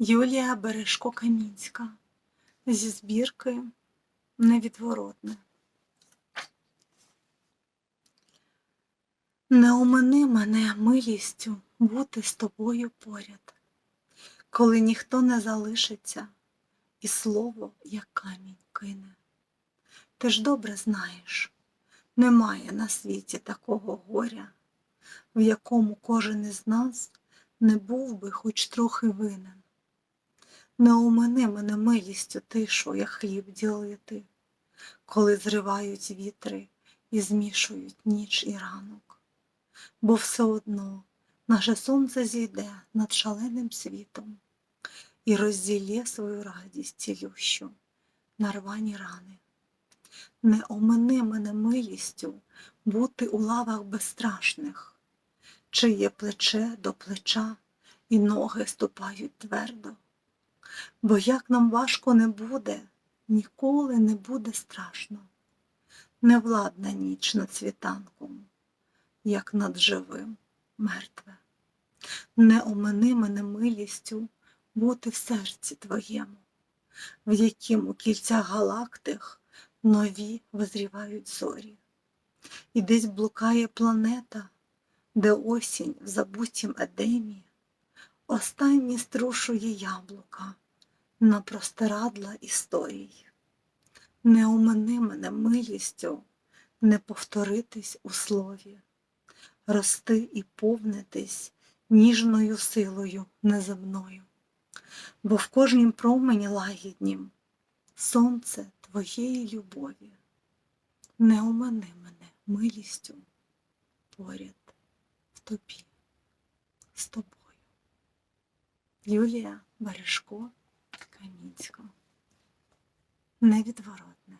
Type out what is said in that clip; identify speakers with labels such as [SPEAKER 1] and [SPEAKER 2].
[SPEAKER 1] Юлія Бережко Камінська зі збірки Невідворотне. Не омини мене милістю бути з тобою поряд, коли ніхто не залишиться і слово, як камінь кине. Ти ж добре знаєш, немає на світі такого горя, в якому кожен із нас не був би хоч трохи винен. Не омини мене милістю тишу, як хліб ділити, коли зривають вітри і змішують ніч і ранок. Бо все одно наше сонце зійде над шаленим світом і розділє свою радість цілющу на рвані рани. Не омини мене милістю бути у лавах безстрашних, чиє плече до плеча і ноги ступають твердо. Бо як нам важко не буде, ніколи не буде страшно. Невладна ніч над світанком, як над живим мертве. Не омини мене милістю бути в серці твоєму, в яким у кільцях галактик нові визрівають зорі. І десь блукає планета, де осінь в забутім едемі останні струшує яблука на простирадла історій. Не омини мене милістю, не повторитись у слові, рости і повнитись ніжною силою неземною, бо в кожнім промені лагіднім сонце твоєї любові. Не омини мене милістю поряд в тобі, з тобою. Юлія Бережко Камінська. Невідворотне.